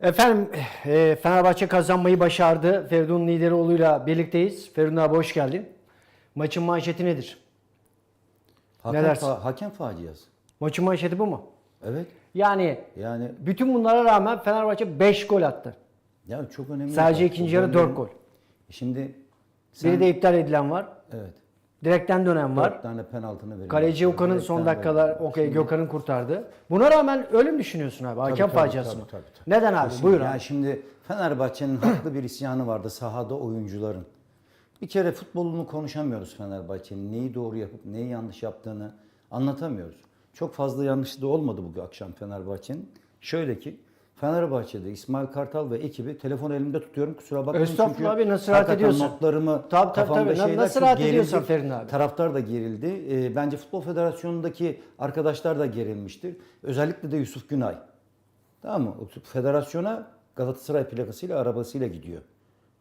Efendim e, Fenerbahçe kazanmayı başardı. Feridun Lideroğlu'yla birlikteyiz. Feridun abi hoş geldin. Maçın manşeti nedir? Hakem, Ne dersin? fa- hakem faciası. Maçın manşeti bu mu? Evet. Yani Yani bütün bunlara rağmen Fenerbahçe 5 gol attı. ya çok önemli. Sadece ikinci yarı Bu 4 gollerin- gol. Şimdi sen, Biri de iptal edilen var. evet. Direkten dönen var. Dört tane penaltını veriyor. Kaleci Okan'ın son dakikalar veriyor. okey Gökhan'ın kurtardı. Buna rağmen öyle mi düşünüyorsun abi? Hakem tabii, faciası tabii, mı? tabii, tabii. Neden abi? Kesinlikle. Buyur Yani şimdi Fenerbahçe'nin haklı bir isyanı vardı sahada oyuncuların. Bir kere futbolunu konuşamıyoruz Fenerbahçe'nin. Neyi doğru yapıp neyi yanlış yaptığını anlatamıyoruz. Çok fazla yanlışı da olmadı bu akşam Fenerbahçe'nin. Şöyle ki Fenerbahçe'de İsmail Kartal ve ekibi telefon elimde tutuyorum kusura bakmayın. Estağfurullah çünkü abi, nasıl rahat ediyorsun? notlarımı Tabii, tabii, kafamda tabii. Şeyler nasıl rahat ediyorsan Ferin abi. Taraftar da gerildi. Ee, bence Futbol Federasyonu'ndaki arkadaşlar da gerilmiştir. Özellikle de Yusuf Günay. Tamam mı? Federasyona Galatasaray plakasıyla arabasıyla gidiyor.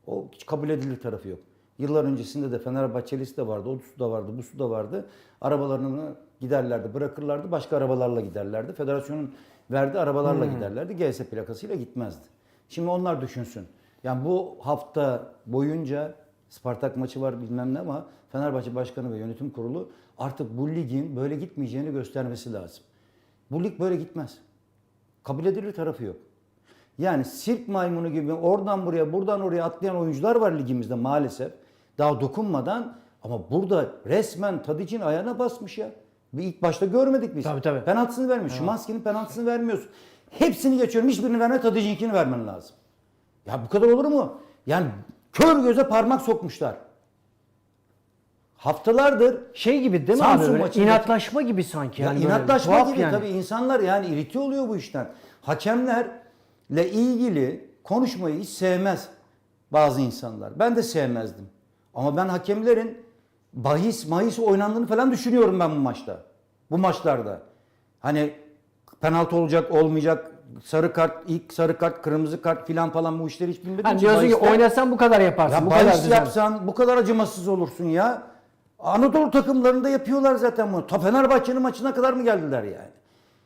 O hiç kabul edilir tarafı yok. Yıllar öncesinde de Fenerbahçelisi de vardı, o su da vardı, bu su da vardı. Arabalarını giderlerdi, bırakırlardı, başka arabalarla giderlerdi. Federasyonun verdiği arabalarla giderlerdi, GS plakasıyla gitmezdi. Şimdi onlar düşünsün. Yani bu hafta boyunca Spartak maçı var bilmem ne ama Fenerbahçe Başkanı ve Yönetim Kurulu artık bu ligin böyle gitmeyeceğini göstermesi lazım. Bu lig böyle gitmez. Kabul edilir tarafı yok. Yani sirk maymunu gibi oradan buraya buradan oraya atlayan oyuncular var ligimizde maalesef. Daha dokunmadan ama burada resmen Tadic'in ayağına basmış ya. Bir ilk başta görmedik biz. Tabii, tabii. Penaltısını vermiyor. Şimanski'nin penaltısını vermiyorsun. Hepsini geçiyorum. Hiçbirini verme Tadic'inkini vermen lazım. Ya bu kadar olur mu? Yani kör göze parmak sokmuşlar. Haftalardır Şey gibi değil mi Samsun abi? Böyle inatlaşma gibi sanki. ya Yani böyle inatlaşma gibi yani. tabii insanlar yani irite oluyor bu işten. Hakemlerle ilgili konuşmayı hiç sevmez bazı insanlar. Ben de sevmezdim. Ama ben hakemlerin bahis mahis oynandığını falan düşünüyorum ben bu maçta. Bu maçlarda. Hani penaltı olacak olmayacak sarı kart ilk sarı kart kırmızı kart filan falan bu işleri hiç bilmediğim Hani için diyorsun ki oynasan bu kadar yaparsın. ya bu kadar bahis düzenli. yapsan bu kadar acımasız olursun ya. Anadolu takımlarında yapıyorlar zaten bunu. Ta Fenerbahçe'nin maçına kadar mı geldiler yani?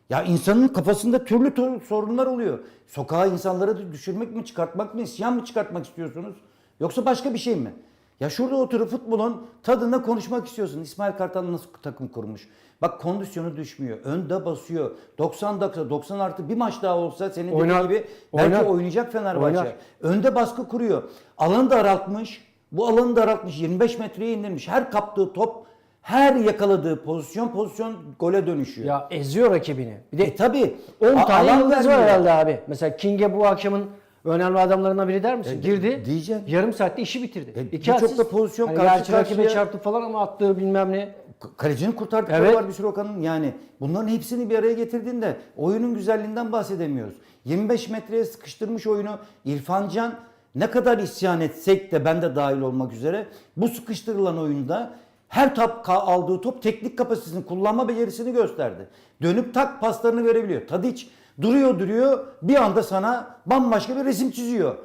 Ya insanın kafasında türlü sorunlar oluyor. Sokağa insanları düşürmek mi, çıkartmak mı, isyan mı çıkartmak istiyorsunuz? Yoksa başka bir şey mi? Ya şurada oturup futbolun tadında konuşmak istiyorsun. İsmail Kartal nasıl takım kurmuş? Bak kondisyonu düşmüyor. Önde basıyor. 90 dakika, 90 artı bir maç daha olsa senin dediğin Oynar. gibi belki Oynar. oynayacak Fenerbahçe. Oynar. Önde baskı kuruyor. Alanı daraltmış. Bu alanı daraltmış. 25 metreye indirmiş. Her kaptığı top, her yakaladığı pozisyon pozisyon gole dönüşüyor. Ya eziyor rakibini. Bir de E tabi 10 tane yıldız var herhalde abi. Mesela King'e bu akşamın önemli adamlarından biri der misin? E, Girdi. diyeceğim. Yarım saatte işi bitirdi. E, İki asist. da pozisyon hani karşı gerçi rakibe karşıya- çarptı falan ama attığı bilmem ne. Kalecinin kurtardıkları Evet. var bir sürü Okan'ın yani. Bunların hepsini bir araya getirdiğinde oyunun güzelliğinden bahsedemiyoruz. 25 metreye sıkıştırmış oyunu İrfan Can ne kadar isyan etsek de ben de dahil olmak üzere bu sıkıştırılan oyunda her top aldığı top teknik kapasitesini kullanma becerisini gösterdi. Dönüp tak paslarını verebiliyor. Tadic duruyor duruyor bir anda sana bambaşka bir resim çiziyor.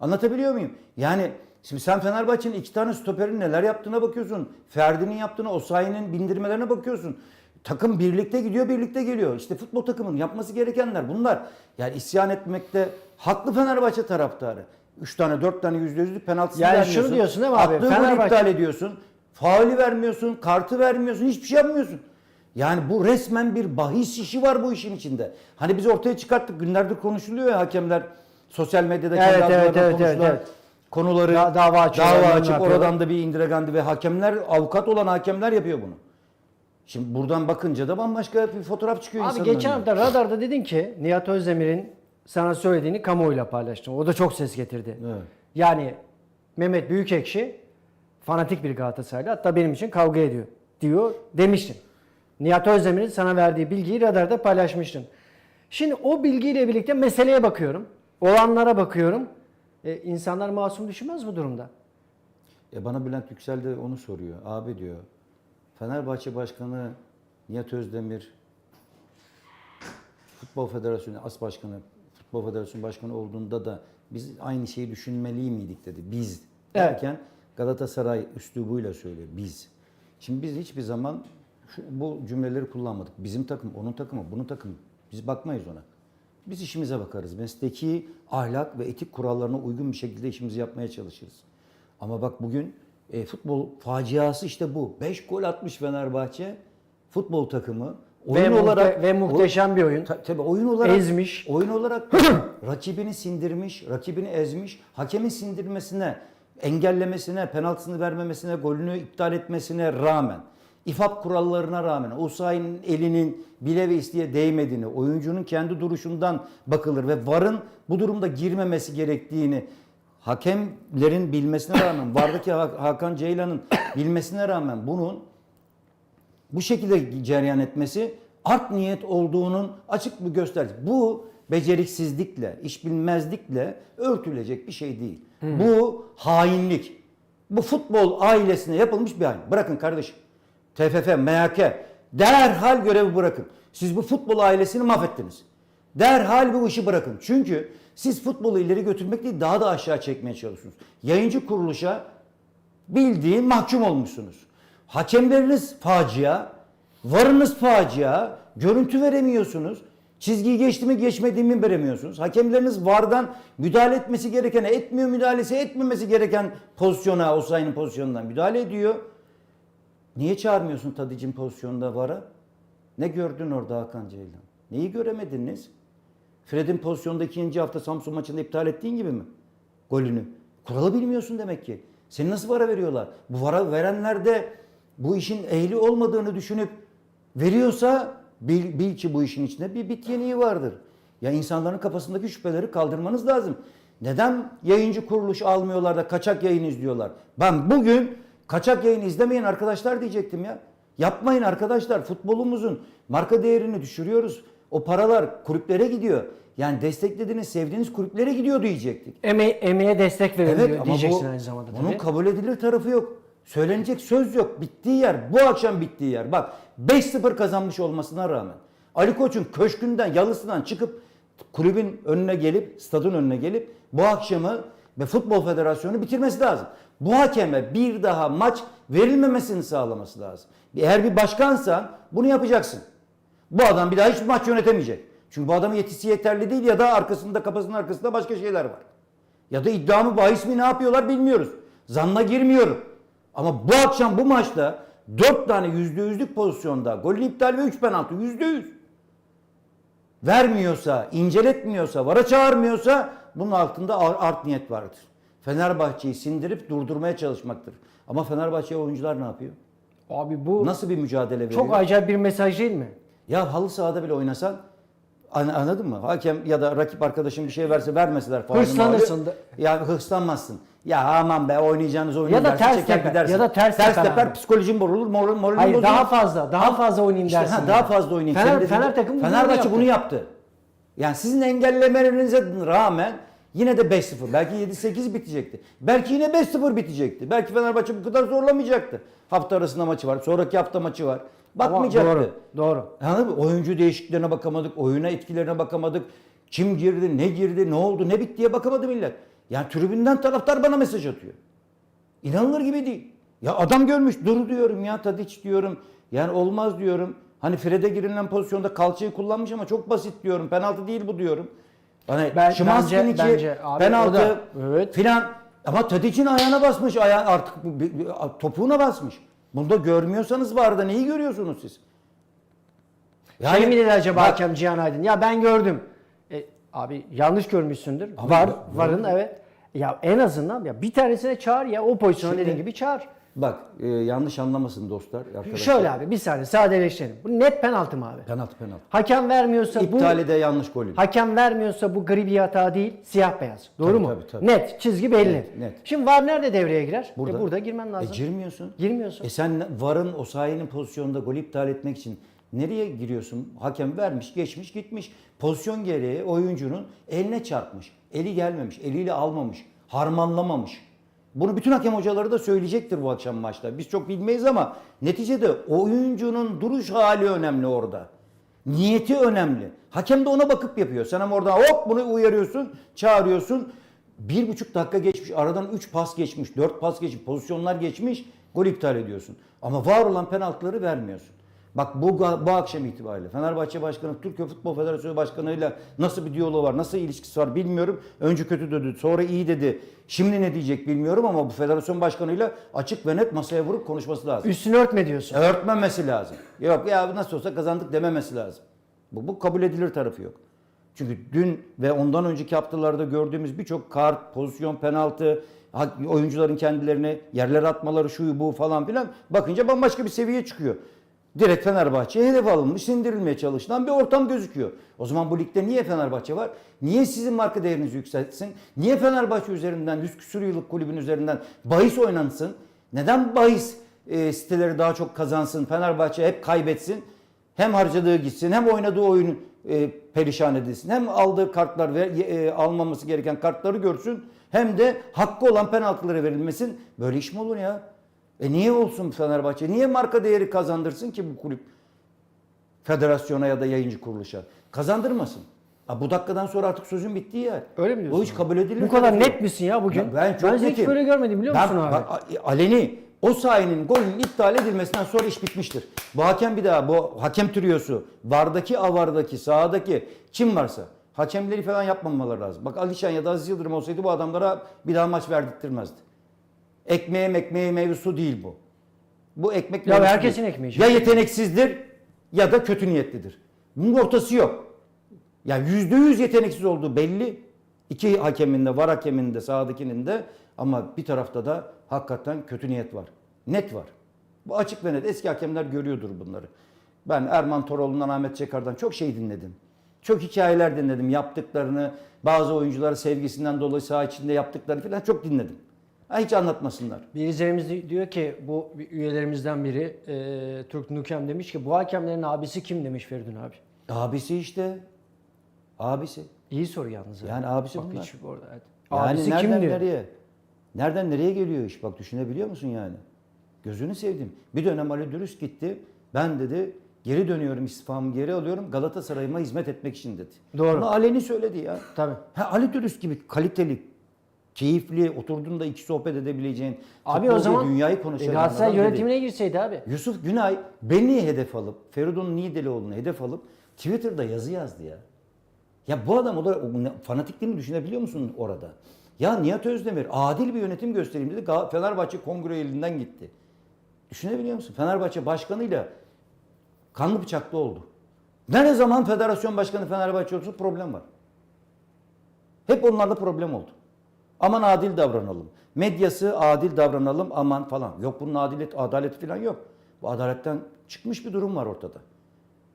Anlatabiliyor muyum? Yani şimdi sen Fenerbahçe'nin iki tane stoperin neler yaptığına bakıyorsun. Ferdi'nin yaptığına, Osayi'nin bindirmelerine bakıyorsun. Takım birlikte gidiyor, birlikte geliyor. İşte futbol takımının yapması gerekenler bunlar. Yani isyan etmekte haklı Fenerbahçe taraftarı. Üç tane, dört tane yüzde yüzlük penaltısını Yani vermiyorsun. şunu diyorsun değil mi abi? Attığı Fenerbahçe- iptal ediyorsun. Faali vermiyorsun, kartı vermiyorsun, hiçbir şey yapmıyorsun. Yani bu resmen bir bahis işi var bu işin içinde. Hani biz ortaya çıkarttık günlerdir konuşuluyor ya hakemler sosyal medyada kendi Evet, evet, evet, evet, evet. Konuları Da- dava dava açıp oradan da bir Indira Gandhi ve hakemler avukat olan hakemler yapıyor bunu. Şimdi buradan bakınca da bambaşka bir fotoğraf çıkıyor Abi geçen önüne. hafta radarda dedin ki Nihat Özdemir'in sana söylediğini kamuoyuyla paylaştın. O da çok ses getirdi. Evet. Yani Mehmet Büyükekşi fanatik bir Galatasaraylı hatta benim için kavga ediyor diyor demiştin. Nihat Özdemir'in sana verdiği bilgiyi radarda paylaşmıştın. Şimdi o bilgiyle birlikte meseleye bakıyorum. Olanlara bakıyorum. E, insanlar masum düşünmez bu durumda. E bana Bülent Yüksel de onu soruyor. Abi diyor Fenerbahçe Başkanı Nihat Özdemir Futbol Federasyonu As Başkanı Futbol Federasyonu Başkanı olduğunda da biz aynı şeyi düşünmeli miydik dedi. Biz Evet. derken Galatasaray üslubuyla söylüyor. Biz. Şimdi biz hiçbir zaman şu, bu cümleleri kullanmadık. Bizim takım, onun takımı, bunun takımı. Biz bakmayız ona. Biz işimize bakarız. Mesleki ahlak ve etik kurallarına uygun bir şekilde işimizi yapmaya çalışırız. Ama bak bugün e, futbol faciası işte bu. 5 gol atmış Fenerbahçe futbol takımı. Ve muhte- ve muhteşem bir oyun. Ta- tabii oyun olarak Ezmiş. Oyun olarak rakibini sindirmiş, rakibini ezmiş, hakemin sindirmesine, engellemesine, penaltısını vermemesine, golünü iptal etmesine rağmen, İFAB kurallarına rağmen Osayi'nin elinin bile ve isteye değmediğini, oyuncunun kendi duruşundan bakılır ve VAR'ın bu durumda girmemesi gerektiğini hakemlerin bilmesine rağmen, VAR'daki Ha- Hakan Ceylan'ın bilmesine rağmen bunun bu şekilde cereyan etmesi art niyet olduğunun açık bir göstergesi. Bu beceriksizlikle, iş bilmezlikle örtülecek bir şey değil. Bu hainlik. Bu futbol ailesine yapılmış bir hain. Bırakın kardeşim. TFF, MHK derhal görevi bırakın. Siz bu futbol ailesini mahvettiniz. Derhal bu işi bırakın. Çünkü siz futbolu ileri götürmek değil daha da aşağı çekmeye çalışıyorsunuz. Yayıncı kuruluşa bildiğin mahkum olmuşsunuz. Hakemleriniz facia, varınız facia, görüntü veremiyorsunuz. Çizgiyi geçti mi geçmedi mi veremiyorsunuz. Hakemleriniz vardan müdahale etmesi gerekene etmiyor, müdahalesi etmemesi gereken pozisyona, o sayının pozisyonundan müdahale ediyor. Niye çağırmıyorsun Tadic'in pozisyonunda vara? Ne gördün orada Hakan Ceylan? Neyi göremediniz? Fred'in pozisyonda ikinci hafta Samsun maçında iptal ettiğin gibi mi? Golünü. Kuralı bilmiyorsun demek ki. Seni nasıl vara veriyorlar? Bu vara verenler de bu işin ehli olmadığını düşünüp veriyorsa bil, bil ki bu işin içinde bir bit yeniği vardır. Ya insanların kafasındaki şüpheleri kaldırmanız lazım. Neden yayıncı kuruluş almıyorlar da kaçak yayın izliyorlar? Ben bugün kaçak yayın izlemeyin arkadaşlar diyecektim ya. Yapmayın arkadaşlar. Futbolumuzun marka değerini düşürüyoruz. O paralar kulüplere gidiyor. Yani desteklediğiniz, sevdiğiniz kulüplere gidiyor diyecektik. Eme emeğe destek verin Evet diyeceksin bu, aynı zamanda. bunun tabii. kabul edilir tarafı yok. Söylenecek söz yok. Bittiği yer. Bu akşam bittiği yer. Bak 5-0 kazanmış olmasına rağmen Ali Koç'un köşkünden, yalısından çıkıp kulübün önüne gelip, stadın önüne gelip bu akşamı ve Futbol Federasyonu bitirmesi lazım. Bu hakeme bir daha maç verilmemesini sağlaması lazım. Eğer bir başkansan bunu yapacaksın. Bu adam bir daha hiç maç yönetemeyecek. Çünkü bu adamın yetisi yeterli değil ya da arkasında kafasının arkasında başka şeyler var. Ya da iddia mı bahis mi ne yapıyorlar bilmiyoruz. Zanna girmiyorum. Ama bu akşam bu maçta 4 tane yüzde yüzlük pozisyonda gol iptal ve 3 penaltı yüzde yüz. Vermiyorsa, inceletmiyorsa, vara çağırmıyorsa bunun altında ar- art niyet vardır. Fenerbahçe'yi sindirip durdurmaya çalışmaktır. Ama Fenerbahçe oyuncular ne yapıyor? Abi bu Nasıl bir mücadele veriyor? çok acayip bir mesaj değil mi? Ya halı sahada bile oynasan an- anladın mı? Hakem ya da rakip arkadaşın bir şey verse vermeseler faulü Hırslanırsın da. Ya hırslanmazsın. Ya aman be oynayacağınız oyunu Ya da dersin, ters çeker teper, gidersin. ya da ters teper teper abi. psikolojin bozulur, moral, moralin Hayır bozulur. daha fazla, daha fazla oynayayım İşte dersin. ha, daha fazla oynayayım. Fener, Senin dediğin- Fener takımı bunu Fenerbahçe yaptı. bunu yaptı. Yani sizin engellemelerinize rağmen yine de 5-0. Belki 7-8 bitecekti. Belki yine 5-0 bitecekti. Belki Fenerbahçe bu kadar zorlamayacaktı. Hafta arasında maçı var. Sonraki hafta maçı var. Ama Bakmayacaktı. Doğru, doğru. Anladın mı? Oyuncu değişikliklerine bakamadık, oyuna etkilerine bakamadık. Kim girdi, ne girdi, ne oldu, ne bittiye bakamadı millet. Yani tribünden taraftar bana mesaj atıyor. İnanılır gibi değil. Ya adam görmüş, dur diyorum ya Tadiç diyorum. Yani olmaz diyorum. Hani Fred'e girilen pozisyonda kalçayı kullanmış ama çok basit diyorum. Penaltı değil bu diyorum. Hani Ben- Şimanski'nin bence- bence abi penaltı da- evet. filan. Ama Tadic'in ayağına basmış. Ayağı artık topuğuna basmış. Bunu da görmüyorsanız var da neyi görüyorsunuz siz? Yani- şey mi dedi acaba Bak- hakem Cihan Aydın? Ya ben gördüm. E, abi yanlış görmüşsündür. Abi Var, ya- varın evet. Ya en azından ya bir tanesine çağır ya o pozisyona dediğin gibi çağır. Bak e, yanlış anlamasın dostlar. Arkadaşlar. Şöyle abi bir saniye sadeleştirelim. Bu net penaltı mı abi? Penaltı penaltı. Hakem vermiyorsa bu İptali de yanlış golün. hakem vermiyorsa bu gri bir hata değil, siyah beyaz. Doğru Tabii, mu? tabii, tabii. Net, çizgi belli. Net, net. Şimdi VAR nerede devreye girer? Burada. E burada girmen E lazım. girmiyorsun. Girmiyorsun. E sen varın o sahinin pozisyonunda golü iptal etmek için nereye giriyorsun? Hakem vermiş, geçmiş, gitmiş. Pozisyon gereği oyuncunun eline çarpmış. Eli gelmemiş, eliyle almamış, harmanlamamış. Bunu bütün hakem hocaları da söyleyecektir bu akşam maçta. Biz çok bilmeyiz ama neticede oyuncunun duruş hali önemli orada. Niyeti önemli. Hakem de ona bakıp yapıyor. Sen ama oradan hop bunu uyarıyorsun, çağırıyorsun. Bir buçuk dakika geçmiş, aradan üç pas geçmiş, dört pas geçmiş, pozisyonlar geçmiş, gol iptal ediyorsun. Ama var olan penaltıları vermiyorsun. Bak bu bu akşam itibariyle Fenerbahçe Başkanı Türkiye Futbol Federasyonu Başkanı'yla nasıl bir diyaloğu var, nasıl ilişkisi var bilmiyorum. Önce kötü dedi, sonra iyi dedi. Şimdi ne diyecek bilmiyorum ama bu federasyon başkanıyla açık ve net masaya vurup konuşması lazım. Üstünü örtme diyorsun. Örtmemesi lazım. Yok ya nasıl olsa kazandık dememesi lazım. Bu, bu kabul edilir tarafı yok. Çünkü dün ve ondan önceki haftalarda gördüğümüz birçok kart, pozisyon, penaltı, oyuncuların kendilerini yerlere atmaları şu bu falan filan bakınca bambaşka bir seviye çıkıyor. Direkt Fenerbahçe'ye hedef alınmış, sindirilmeye çalışılan bir ortam gözüküyor. O zaman bu ligde niye Fenerbahçe var? Niye sizin marka değerinizi yükseltsin? Niye Fenerbahçe üzerinden, 100 küsur yıllık kulübün üzerinden bahis oynansın? Neden bahis e, siteleri daha çok kazansın, Fenerbahçe hep kaybetsin? Hem harcadığı gitsin, hem oynadığı oyun e, perişan edilsin, hem aldığı kartlar ve e, almaması gereken kartları görsün, hem de hakkı olan penaltıları verilmesin. Böyle iş mi olur ya? E niye olsun Fenerbahçe? Niye marka değeri kazandırsın ki bu kulüp? Federasyona ya da yayıncı kuruluşa. Kazandırmasın. Ha, bu dakikadan sonra artık sözün bittiği yer. Öyle mi diyorsun? O hiç kabul edilir. Bu kadar net misin ya bugün? Ya Ben, çok Ben hiç böyle görmedim biliyor musun Ben- abi? bak, Aleni o sahinin golünün iptal edilmesinden sonra iş bitmiştir. Bu hakem bir daha bu hakem triyosu vardaki avardaki sahadaki kim varsa hakemleri falan yapmamaları lazım. Bak Alişan ya da Aziz Yıldırım olsaydı bu adamlara bir daha maç verdirtmezdi. Ekmeğe mekmeğe mevzusu değil bu. Bu ekmek Ya mevzusu herkesin değil. ekmeği Ya yeteneksizdir ya da kötü niyetlidir. Bunun ortası yok. Ya yüzde yüz yeteneksiz olduğu belli. İki hakemin de, var hakemin de, sahadakinin de ama bir tarafta da hakikaten kötü niyet var. Net var. Bu açık ve net. Eski hakemler görüyordur bunları. Ben Erman Toroğlu'ndan, Ahmet Çekar'dan çok şey dinledim. Çok hikayeler dinledim. Yaptıklarını, bazı oyuncuları sevgisinden dolayı saha içinde yaptıklarını falan çok dinledim. Ha, hiç anlatmasınlar. Bir izleyicimiz diyor ki bu üyelerimizden biri e, Türk Nukem demiş ki bu hakemlerin abisi kim demiş Feridun abi. Abisi işte. Abisi. İyi soru yalnız. Yani abisi Bak bunlar. hiç orada, evet. Yani abisi nereden kim diyor? nereye? Nereden nereye geliyor iş? Bak düşünebiliyor musun yani? Gözünü sevdim. Bir dönem Ali Dürüst gitti. Ben dedi geri dönüyorum istifamı geri alıyorum Galatasaray'ıma hizmet etmek için dedi. Doğru. Bunu aleni söyledi ya. Tabii. Ha, Ali Dürüst gibi kaliteli, keyifli, oturduğunda iki sohbet edebileceğin, Abi o zaman dünyayı konuşan Galatasaray adam dedi. yönetimine girseydi abi. Yusuf Günay beni hedef alıp, Feridun Niğdelioğlu'nu hedef alıp Twitter'da yazı yazdı ya. Ya bu adam o da fanatikliğini düşünebiliyor musun orada? Ya Nihat Özdemir adil bir yönetim göstereyim dedi. Fenerbahçe kongre elinden gitti. Düşünebiliyor musun? Fenerbahçe başkanıyla kanlı bıçaklı oldu. Ne zaman federasyon başkanı Fenerbahçe olsa problem var. Hep onlarla problem oldu. Aman adil davranalım. Medyası adil davranalım aman falan. Yok bunun adalet, adaleti falan yok. Bu adaletten çıkmış bir durum var ortada.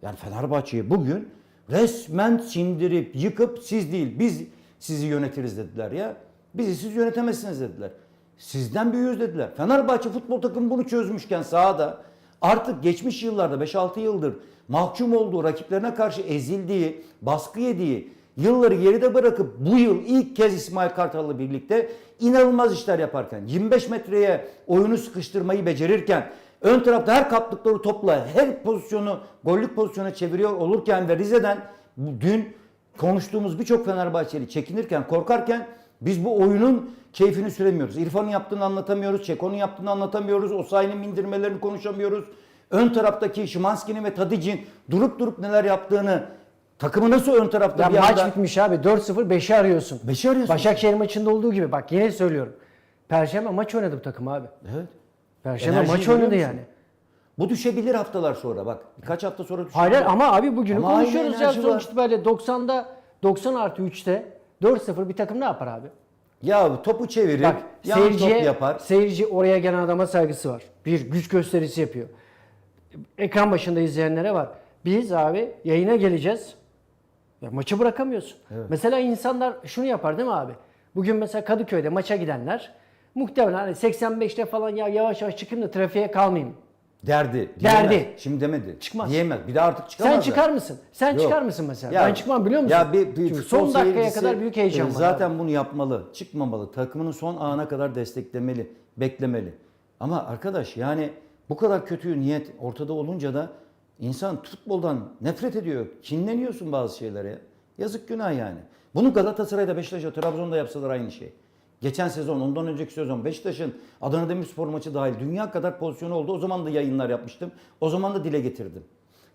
Yani Fenerbahçe'yi bugün resmen sindirip yıkıp siz değil biz sizi yönetiriz dediler ya. Bizi siz yönetemezsiniz dediler. Sizden büyüğüz dediler. Fenerbahçe futbol takımı bunu çözmüşken sahada artık geçmiş yıllarda 5-6 yıldır mahkum olduğu, rakiplerine karşı ezildiği, baskı yediği, yılları geride bırakıp bu yıl ilk kez İsmail Kartal'la birlikte inanılmaz işler yaparken 25 metreye oyunu sıkıştırmayı becerirken ön tarafta her kaptıkları topla her pozisyonu gollük pozisyona çeviriyor olurken ve Rize'den dün konuştuğumuz birçok Fenerbahçeli çekinirken korkarken biz bu oyunun keyfini süremiyoruz. İrfan'ın yaptığını anlatamıyoruz. Çeko'nun yaptığını anlatamıyoruz. Osayi'nin indirmelerini konuşamıyoruz. Ön taraftaki Şimanski'nin ve Tadic'in durup durup neler yaptığını takımı nasıl ön tarafta Ya bir maç anda... bitmiş abi 4-0 5'i arıyorsun. Beşi arıyorsun. Başakşehir maçında olduğu gibi bak yine söylüyorum. Perşembe maç oynadı bu takım abi. Evet. Perşembe Enerjiyi maç görüyor oynadı musun? yani. Bu düşebilir haftalar sonra bak. Birkaç hafta sonra düşebilir. Hayır ama abi bugünü Ama aynı konuşuyoruz ya enerji sonuç var. itibariyle 90'da 90 artı 3'te 4-0 bir takım ne yapar abi? Ya topu çevirir, Bak yan top seyirciye, yapar. seyirci oraya gelen adama saygısı var. Bir güç gösterisi yapıyor. Ekran başında izleyenlere var. Biz abi yayına geleceğiz. Ya maçı bırakamıyorsun. Mesela insanlar şunu yapar değil mi abi? Bugün mesela Kadıköy'de maça gidenler muhtemelen hani 85'te falan ya yavaş yavaş çıkayım da trafiğe kalmayayım. Derdi. Derdi. diyemez. Şimdi demedi. Çıkmaz. Diyemez. Bir de artık çıkamaz. Sen çıkar mısın? Sen Yok. çıkar mısın mesela? Ya- ben çıkmam biliyor musun? Ya bir, bir Çünkü son dakikaya kadar büyük heyecan e, var. Zaten abi. bunu yapmalı. Çıkmamalı. Takımının son ana kadar desteklemeli. Beklemeli. Ama arkadaş yani bu kadar kötü niyet ortada olunca da insan futboldan nefret ediyor. Kinleniyorsun bazı şeylere. ya. Yazık günah yani. Bunu Galatasaray'da, Beşiktaş'ta, Trabzon'da yapsalar aynı şey. Geçen sezon, ondan önceki sezon Beşiktaş'ın Adana Demirspor maçı dahil dünya kadar pozisyonu oldu. O zaman da yayınlar yapmıştım. O zaman da dile getirdim.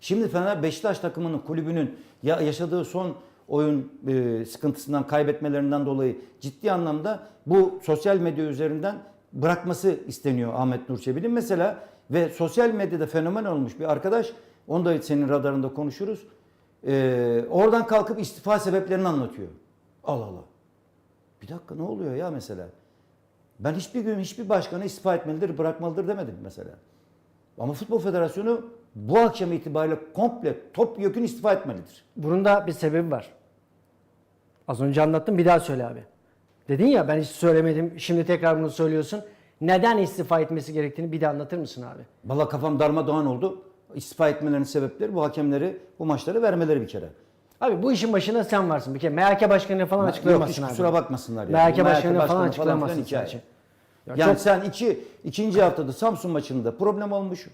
Şimdi Fener Beşiktaş takımının kulübünün ya yaşadığı son oyun e, sıkıntısından kaybetmelerinden dolayı ciddi anlamda bu sosyal medya üzerinden bırakması isteniyor Ahmet Nur Çebi'nin. Mesela ve sosyal medyada fenomen olmuş bir arkadaş onu da senin radarında konuşuruz. E, oradan kalkıp istifa sebeplerini anlatıyor. Allah Allah. Bir dakika ne oluyor ya mesela? Ben hiçbir gün hiçbir başkanı istifa etmelidir, bırakmalıdır demedim mesela. Ama Futbol Federasyonu bu akşam itibariyle komple top yökün istifa etmelidir. Bunun da bir sebebi var. Az önce anlattım bir daha söyle abi. Dedin ya ben hiç söylemedim şimdi tekrar bunu söylüyorsun. Neden istifa etmesi gerektiğini bir de anlatır mısın abi? Valla kafam darmadağın oldu. İstifa etmelerinin sebepleri bu hakemleri bu maçları vermeleri bir kere. Abi bu işin başında sen varsın bir kere. MHK başkanına falan Yok açıklayamazsın hiç abi. kusura bakmasınlar. MHK Bu başkanına başkanı falan hikaye. sadece. Ya yani çok- sen iki, ikinci haftada Samsun maçında problem olmuş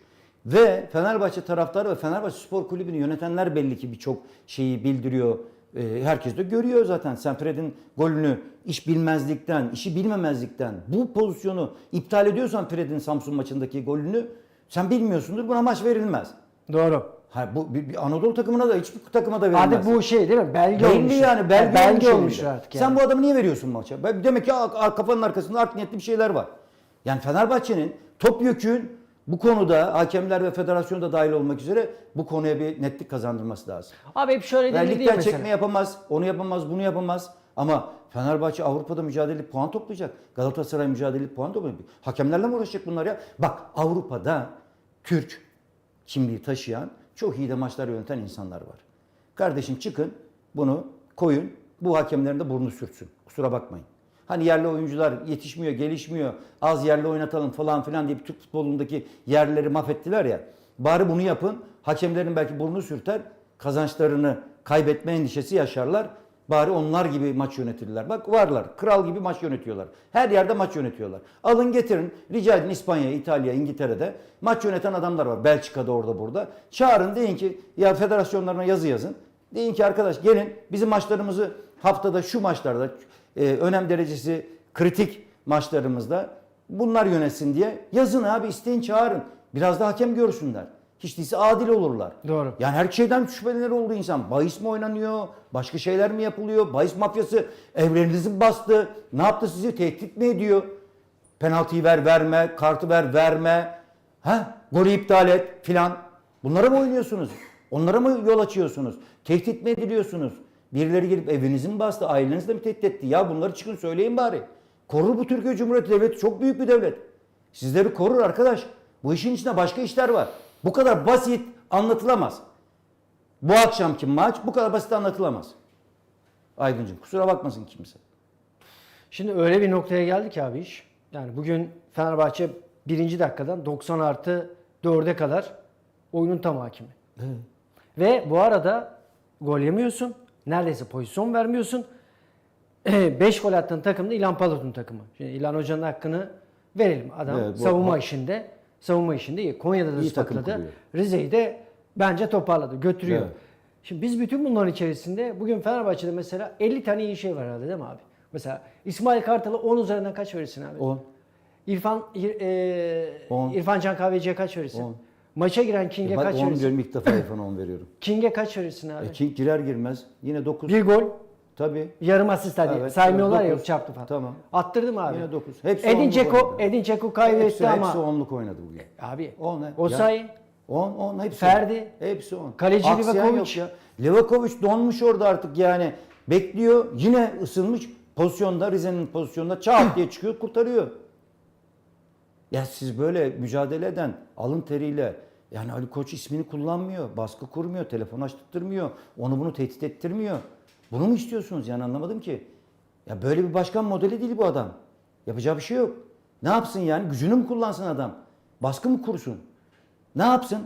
ve Fenerbahçe taraftarı ve Fenerbahçe Spor Kulübü'nü yönetenler belli ki birçok şeyi bildiriyor. Ee, herkes de görüyor zaten. Sen Fred'in golünü iş bilmezlikten, işi bilmemezlikten bu pozisyonu iptal ediyorsan Fred'in Samsun maçındaki golünü sen bilmiyorsundur. Buna maç verilmez. Doğru. Ha, bu bir, bir Anadolu takımına da hiçbir takıma da verilmez. Hadi bu şey değil mi? Belge Belli olmuş. yani belge, belge olmuş, artık yani. Sen bu adamı niye veriyorsun maça? Demek ki kafanın arkasında art niyetli bir şeyler var. Yani Fenerbahçe'nin topyekün bu konuda hakemler ve federasyon da dahil olmak üzere bu konuya bir netlik kazandırması lazım. Abi hep şöyle Yani ligden mesela. çekme yapamaz, onu yapamaz, bunu yapamaz. Ama Fenerbahçe Avrupa'da mücadeleli puan toplayacak. Galatasaray mücadeleli puan toplayacak. Hakemlerle mi uğraşacak bunlar ya? Bak Avrupa'da Türk kimliği taşıyan, çok iyi de maçlar yöneten insanlar var. Kardeşim çıkın bunu koyun, bu hakemlerin de burnu sürtsün. Kusura bakmayın. Hani yerli oyuncular yetişmiyor, gelişmiyor, az yerli oynatalım falan filan diye Türk futbolundaki yerlileri mahvettiler ya. Bari bunu yapın. Hakemlerin belki burnu sürter, kazançlarını kaybetme endişesi yaşarlar. Bari onlar gibi maç yönetirler. Bak varlar. Kral gibi maç yönetiyorlar. Her yerde maç yönetiyorlar. Alın getirin. Rica edin İspanya, İtalya, İngiltere'de maç yöneten adamlar var. Belçika'da orada burada. Çağırın deyin ki ya federasyonlarına yazı yazın. Deyin ki arkadaş gelin bizim maçlarımızı haftada şu maçlarda e, önem derecesi kritik maçlarımızda bunlar yönetsin diye yazın abi isteyin çağırın. Biraz da hakem görsünler. Hiç değilse adil olurlar. Doğru. Yani her şeyden şüphelenir oldu insan. Bahis mi oynanıyor? Başka şeyler mi yapılıyor? Bahis mafyası evlerinizi mi bastı? Ne yaptı sizi? Tehdit mi ediyor? Penaltıyı ver verme, kartı ver verme. Ha? Golü iptal et filan. Bunlara mı oynuyorsunuz? Onlara mı yol açıyorsunuz? Tehdit mi ediliyorsunuz? Birileri gelip evinizi mi bastı? Ailenizi de mi tehdit etti? Ya bunları çıkın söyleyin bari. Korur bu Türkiye Cumhuriyeti Devleti çok büyük bir devlet. Sizleri korur arkadaş. Bu işin içinde başka işler var. Bu kadar basit anlatılamaz. Bu akşamki maç bu kadar basit anlatılamaz. Aydıncığım kusura bakmasın kimse. Şimdi öyle bir noktaya geldik ki abi iş. Yani bugün Fenerbahçe birinci dakikadan 90 artı 4'e kadar oyunun tam hakimi. Ve bu arada gol yemiyorsun. Neredeyse pozisyon vermiyorsun. 5 gol attığın takım da İlhan Palut'un takımı. Şimdi İlhan Hoca'nın hakkını verelim. Adam Evet, bu- savunma bu- işinde savunma işinde iyi. Konya'da da İyi ispatladı. Rize'yi de bence toparladı, götürüyor. Evet. Şimdi biz bütün bunların içerisinde bugün Fenerbahçe'de mesela 50 tane iyi şey var herhalde değil mi abi? Mesela İsmail Kartal'a 10 üzerinden kaç verirsin abi? 10. İrfan İr- e, On. İrfan Can Kahveci'ye kaç verirsin? On. Maça giren King'e Bak kaç 10 verirsin? diyorum ilk defa İrfan'a 10 veriyorum. King'e kaç verirsin abi? E, King girer girmez yine 9. Bir gol, Tabii. yarım asist hadi. Evet, Saymıyorlar ya dokuz. çarptı falan. Tamam. Attırdım abi. Yine 9. Hepsi Edin onluk Dzeko, oynadı. Edin Dzeko kaybetti hepsi, ama Hepsi onluk oynadı bugün. abi On, he. Osayi 10 10 hepsi. Ferdi. on. Hepsi 10. Kaleci Aksayan Livakovic. yok ya. Livakovic donmuş orada artık yani. Bekliyor. Yine ısınmış pozisyonda Rize'nin pozisyonunda çat diye çıkıyor kurtarıyor. Ya siz böyle mücadele eden alın teriyle yani Ali Koç ismini kullanmıyor, baskı kurmuyor, telefon açtırtmıyor, onu bunu tehdit ettirmiyor. Bunu mu istiyorsunuz yani anlamadım ki. Ya böyle bir başkan modeli değil bu adam. Yapacağı bir şey yok. Ne yapsın yani? Gücünü mü kullansın adam? Baskı mı kursun? Ne yapsın?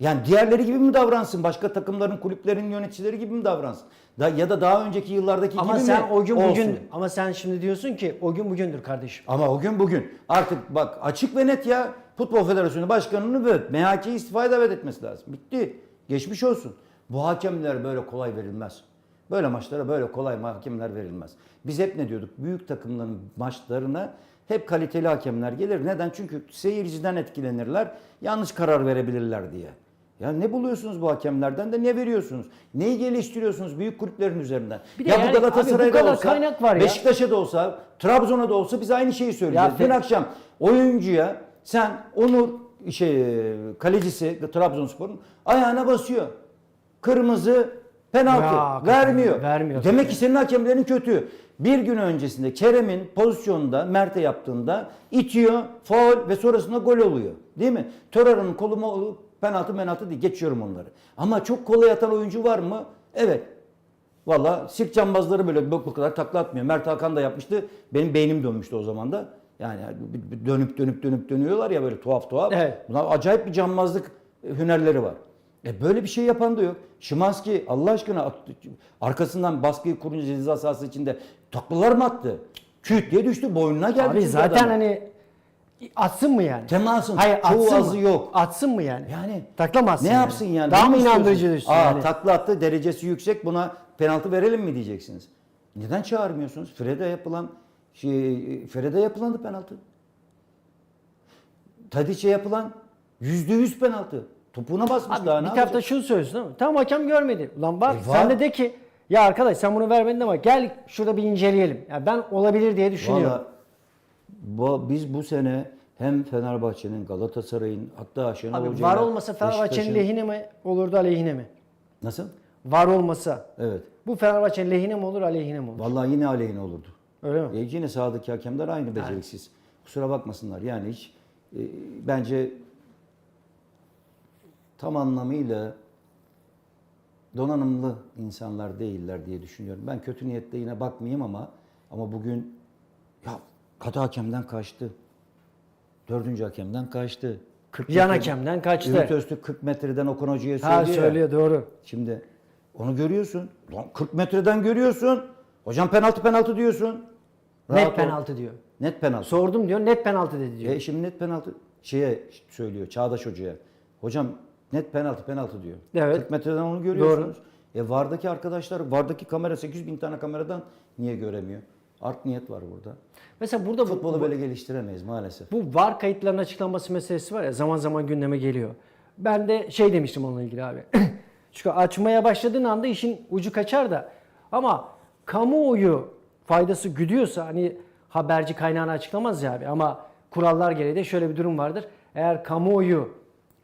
Yani diğerleri gibi mi davransın? Başka takımların, kulüplerin yöneticileri gibi mi davransın? Da, ya da daha önceki yıllardaki ama gibi sen mi o gün olsun? bugün ama sen şimdi diyorsun ki o gün bugündür kardeşim. Ama o gün bugün. Artık bak açık ve net ya. Futbol Federasyonu Başkanı'nı ve MHK'yi istifaya davet etmesi lazım. Bitti. Geçmiş olsun. Bu hakemler böyle kolay verilmez. Böyle maçlara böyle kolay hakemler verilmez. Biz hep ne diyorduk? Büyük takımların maçlarına hep kaliteli hakemler gelir. Neden? Çünkü seyirciden etkilenirler. Yanlış karar verebilirler diye. Ya ne buluyorsunuz bu hakemlerden de ne veriyorsunuz? Neyi geliştiriyorsunuz büyük kulüplerin üzerinden? Bir de ya yani bu abi bu Galatasaray'da olsa, kaynak var ya. Beşiktaş'ta da olsa, Trabzon'da da olsa biz aynı şeyi söyleyeceğiz. Ya Dün fe- akşam oyuncuya sen Onur şey kalecisi Trabzonspor'un ayağına basıyor. Kırmızı penaltı Ya, hakikaten vermiyor. vermiyor. Demek ki senin hakemlerin kötü. Bir gün öncesinde Kerem'in pozisyonunda Mert'e yaptığında itiyor, faul ve sonrasında gol oluyor. Değil mi? Torreira'nın kolu penaltı penaltı değil. Geçiyorum onları. Ama çok kolay atan oyuncu var mı? Evet. Valla sirk cambazları böyle bu bu kadar takla atmıyor. Mert Hakan da yapmıştı. Benim beynim dönmüştü o zaman da. Yani dönüp dönüp dönüp dönüyorlar ya böyle tuhaf tuhaf. Evet. Bunlar acayip bir cambazlık hünerleri var. E böyle bir şey yapan da yok. Şimanski Allah aşkına arkasından baskıyı kurunca ceza sahası içinde taklalar mı attı? Küt diye düştü boynuna geldi. Abi zaten adamın. hani atsın mı yani? Temasın Hayır çoğu atsın azı mı? yok. Atsın mı yani? Yani Taklamazsın ne yani. yapsın yani? Daha mı inandırıcı düşsün? Aa, yani? takla attı derecesi yüksek buna penaltı verelim mi diyeceksiniz. Neden çağırmıyorsunuz? Fred'e yapılan şey, Fred'e yapılandı penaltı. Tadic'e yapılan yüzde yüz penaltı. Topuğuna basmış Abi daha ne bir tarafta yapacak? şunu söylüyorsun değil mi? Tamam hakem görmedi. Ulan bak E, var. sen de de ki ya arkadaş sen bunu vermedin ama gel şurada bir inceleyelim. Ya ben olabilir diye düşünüyorum. Valla bu- biz bu sene hem Fenerbahçe'nin, Galatasaray'ın hatta Şenol Abi Hoca'yla var olmasa Fenerbahçe'nin Beşiktaş'ın- lehine mi olurdu aleyhine mi? Nasıl? Var olmasa Evet. bu Fenerbahçe'nin lehine mi olur aleyhine mi olur? Vallahi yine aleyhine olurdu. Öyle mi? E yine sahadaki hakemler aynı beceriksiz. Kusura bakmasınlar. Yani hiç e, bence tam anlamıyla donanımlı insanlar değiller diye düşünüyorum. Ben kötü niyetle yine bakmayayım ama ama bugün ya katı hakemden kaçtı. Dördüncü hakemden kaçtı. 40 Yan metre- hakemden kaçtı. Ümit Öztürk 40 metreden Okan Hoca'ya söylüyor. Ha ya. söylüyor doğru. Şimdi onu görüyorsun. Lan 40 metreden görüyorsun. Hocam penaltı penaltı diyorsun. Rahat Net ol. penaltı diyor. Net penaltı. Sordum diyor net penaltı dedi diyor. E şimdi net penaltı şeye söylüyor Çağdaş Hoca'ya. Hocam net penaltı penaltı diyor. Evet. 40 metreden onu görüyorsunuz. E VAR'daki arkadaşlar VAR'daki kamera 800 bin tane kameradan niye göremiyor? Art niyet var burada. Mesela burada bu, Futbolu böyle geliştiremeyiz maalesef. bu VAR kayıtlarının açıklanması meselesi var ya zaman zaman gündeme geliyor. Ben de şey demiştim onunla ilgili abi. Çünkü açmaya başladığın anda işin ucu kaçar da ama kamuoyu faydası güdüyorsa hani haberci kaynağını açıklamaz ya abi ama kurallar gereği de şöyle bir durum vardır. Eğer kamuoyu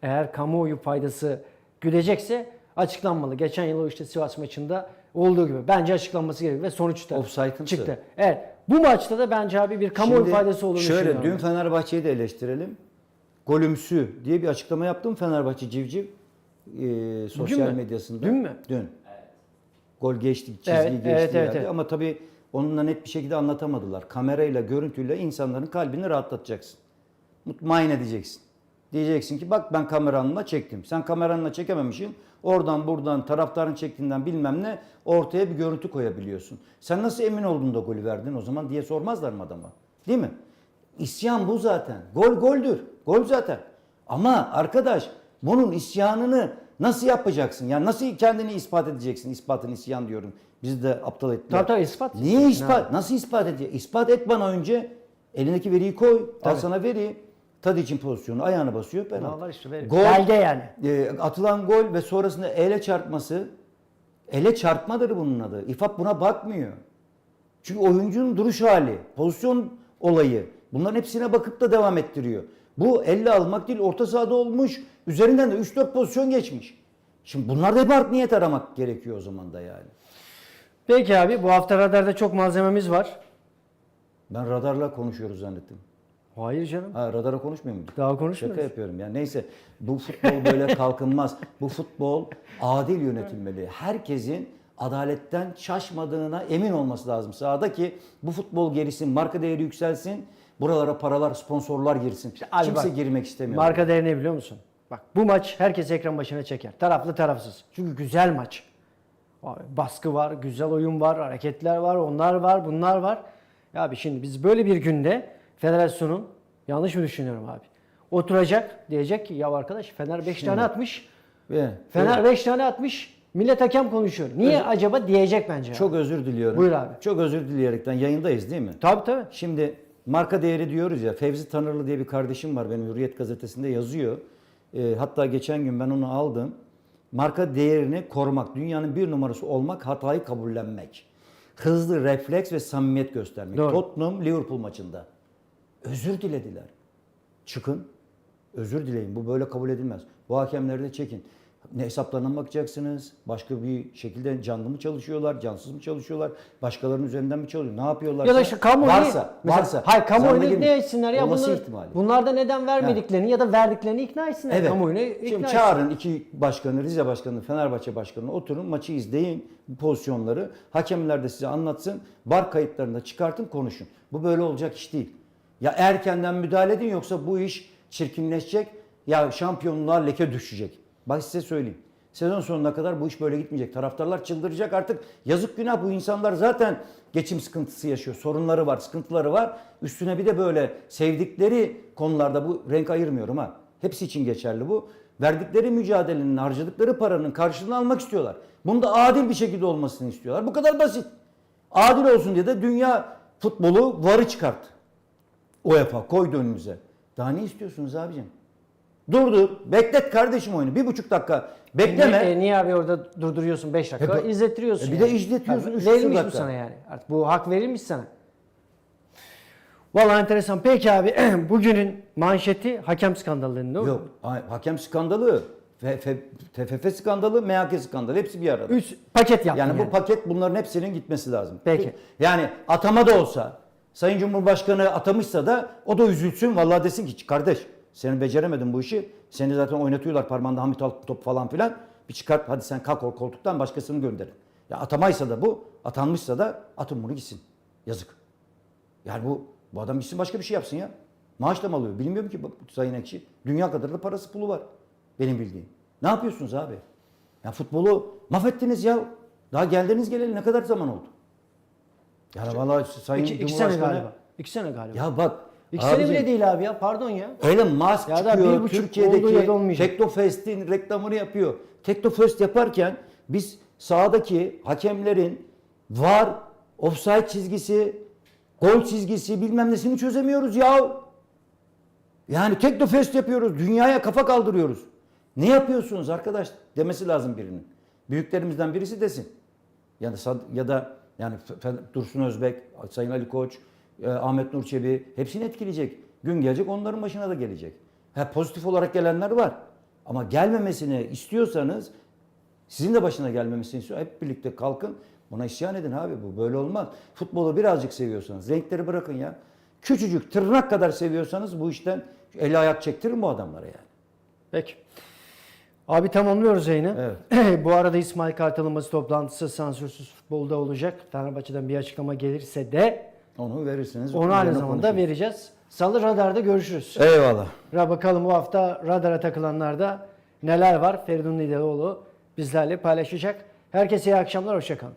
eğer kamuoyu faydası güdecekse açıklanmalı. Geçen yıl o işte Sivas maçında olduğu gibi bence açıklanması gerekiyor ve sonuçta Offside'ımsı. çıktı. Evet. Bu maçta da bence abi bir kamuoyu Şimdi faydası olduğunu Şöyle düşünüyorum. dün Fenerbahçe'yi de eleştirelim. Golümsü diye bir açıklama yaptım Fenerbahçe Civciv e, sosyal mü? medyasında. Dün mü? Dün. Gol geçti, çizgi Evet, geçti evet, evet, evet. ama tabii onunla net bir şekilde anlatamadılar. Kamerayla, görüntüyle insanların kalbini rahatlatacaksın. Mutmain edeceksin. Diyeceksin ki bak ben kameranla çektim. Sen kameranla çekememişsin. Oradan buradan taraftarın çektiğinden bilmem ne ortaya bir görüntü koyabiliyorsun. Sen nasıl emin oldun da golü verdin o zaman diye sormazlar mı adama? Değil mi? İsyan bu zaten. Gol goldür. Gol zaten. Ama arkadaş bunun isyanını nasıl yapacaksın? Yani nasıl kendini ispat edeceksin? İspatın isyan diyorum. Bizi de aptal ettiler. Tabii tabii, ispat. Niye ispat? Nasıl ispat edecek? İspat et bana önce. Elindeki veriyi koy. Al sana veri. Tadic'in pozisyonu ayağına basıyor penaltı. var işte, veri. Gol, Belge yani. e, atılan gol ve sonrasında ele çarpması ele çarpmadır bunun adı. İFAP buna bakmıyor. Çünkü oyuncunun duruş hali, pozisyon olayı bunların hepsine bakıp da devam ettiriyor. Bu elle almak değil orta sahada olmuş. Üzerinden de 3-4 pozisyon geçmiş. Şimdi bunlarda hep art niyet aramak gerekiyor o zaman da yani. Peki abi bu hafta radarda çok malzememiz var. Ben radarla konuşuyoruz zannettim. Hayır canım. Ha radara konuşmuyor muyum? Daha konuşmuyoruz. Şaka yapıyorum ya. Neyse bu futbol böyle kalkınmaz. Bu futbol adil yönetilmeli. Herkesin adaletten şaşmadığına emin olması lazım sahada ki bu futbol gerisin, marka değeri yükselsin. Buralara paralar, sponsorlar girsin. abi Kimse bak, girmek istemiyor. Marka değeri ne biliyor musun? Bak bu maç herkes ekran başına çeker. Taraflı tarafsız. Çünkü güzel maç. Abi, baskı var, güzel oyun var, hareketler var, onlar var, bunlar var. Ya abi şimdi biz böyle bir günde federasyonun yanlış mı düşünüyorum abi? Oturacak diyecek ki ya arkadaş Fener 5 tane atmış. Ve Fener 5 tane atmış. Millet hakem konuşuyor. Niye acaba diyecek bence. Çok özür diliyorum. Buyur abi. Çok özür dileyerekten yayındayız değil mi? Tabii tabii. Şimdi marka değeri diyoruz ya. Fevzi Tanırlı diye bir kardeşim var benim Hürriyet gazetesinde yazıyor. Ee, hatta geçen gün ben onu aldım. Marka değerini korumak, dünyanın bir numarası olmak, hatayı kabullenmek. Hızlı refleks ve samimiyet göstermek. Doğru. Tottenham Liverpool maçında özür dilediler. Çıkın, özür dileyin. Bu böyle kabul edilmez. Bu hakemleri de çekin. Ne hesaplarına bakacaksınız? Başka bir şekilde canlı mı çalışıyorlar, cansız mı çalışıyorlar? Başkalarının üzerinden mi çalışıyor? Ne yapıyorlar? Ya da işte kamuoyu varsa, mesela, varsa. hayır kamuoyunu ne etsinler ya bunlar, ihtimali. bunlarda neden vermediklerini ya da verdiklerini ikna etsinler. Evet. Kamuoyunu ikna Şimdi çağırın iki başkanı, Rize başkanı, Fenerbahçe başkanı oturun maçı izleyin pozisyonları. Hakemler de size anlatsın. Bar kayıtlarını da çıkartın konuşun. Bu böyle olacak iş değil. Ya erkenden müdahale edin yoksa bu iş çirkinleşecek. Ya şampiyonluğa leke düşecek. Bak size söyleyeyim. Sezon sonuna kadar bu iş böyle gitmeyecek. Taraftarlar çıldıracak artık. Yazık günah bu insanlar zaten geçim sıkıntısı yaşıyor. Sorunları var, sıkıntıları var. Üstüne bir de böyle sevdikleri konularda bu renk ayırmıyorum ha. Hepsi için geçerli bu. Verdikleri mücadelenin, harcadıkları paranın karşılığını almak istiyorlar. Bunu da adil bir şekilde olmasını istiyorlar. Bu kadar basit. Adil olsun diye de dünya futbolu varı çıkarttı. UEFA koydu önünüze. Daha ne istiyorsunuz abicim? Durdur. Beklet kardeşim oyunu. Bir buçuk dakika bekleme. Niye, e, niye abi orada durduruyorsun 5 dakika? E, izlettiriyorsun. e, bir de yani. izletiyorsun, Ha, üç Verilmiş bu dakika. sana yani. Artık bu hak verilmiş sana. Vallahi enteresan. Peki abi bugünün manşeti hakem skandallarının değil mi? Yok. ha- Hakem skandalı, TFF skandalı, MHK skandalı hepsi bir arada. Üç paket yaptın Yani yani. bu paket bunların hepsinin gitmesi lazım. Peki. Yani atama da olsa, Sayın Cumhurbaşkanı atamışsa da o da üzülsün. Vallahi desin ki kardeş seni beceremedin bu işi. Seni zaten oynatıyorlar parmağında Hamit Altıntop falan filan. Bir çıkart hadi sen kalk o koltuktan başkasını gönderin. Ya atamaysa da bu, atanmışsa da atın bunu gitsin. Yazık. Yani bu bu adam gitsin başka bir şey yapsın ya. Maaş da mı alıyor? Bilmiyorum ki Sayın Ekşi. Dünya kadar da parası pulu var. Benim bildiğim. Ne yapıyorsunuz abi? Ya futbolu mahvettiniz ya. Daha geldiniz geleli ne kadar zaman oldu? Yani vallahi Sayın İki, iki sene Cumhurbaşkanı... galiba. İki sene galiba. Ya bak. iki sene abicim, bile değil abi ya. Pardon ya. Elon Musk Ya da çıkıyor bir Türkiye'deki. Teknofest'in reklamını yapıyor. Teknofest yaparken biz sahadaki hakemlerin var, offside çizgisi, gol çizgisi bilmem nesini çözemiyoruz ya. Yani Teknofest yapıyoruz. Dünyaya kafa kaldırıyoruz. Ne yapıyorsunuz arkadaş demesi lazım birinin. Büyüklerimizden birisi desin. Ya da ya da yani Dursun Özbek, Sayın Ali Koç, e, Ahmet Nur Çebi hepsini etkileyecek. Gün gelecek onların başına da gelecek. Ha, pozitif olarak gelenler var. Ama gelmemesini istiyorsanız sizin de başına gelmemesini istiyor. Hep birlikte kalkın. Buna isyan edin abi bu böyle olmaz. Futbolu birazcık seviyorsanız renkleri bırakın ya. Küçücük tırnak kadar seviyorsanız bu işten eli ayak çektirin bu adamlara yani. Peki. Abi tamamlıyoruz yayını. Evet. Bu arada İsmail Kartal'ın basın toplantısı sansürsüz futbolda olacak. Fenerbahçe'den bir açıklama gelirse de Onu verirsiniz. onu aynı zamanda konuşuruz. vereceğiz. Salı radarda görüşürüz. Eyvallah. Ra bakalım bu hafta radara takılanlarda neler var? Feridun Nideloğlu bizlerle paylaşacak. Herkese iyi akşamlar, hoşçakalın.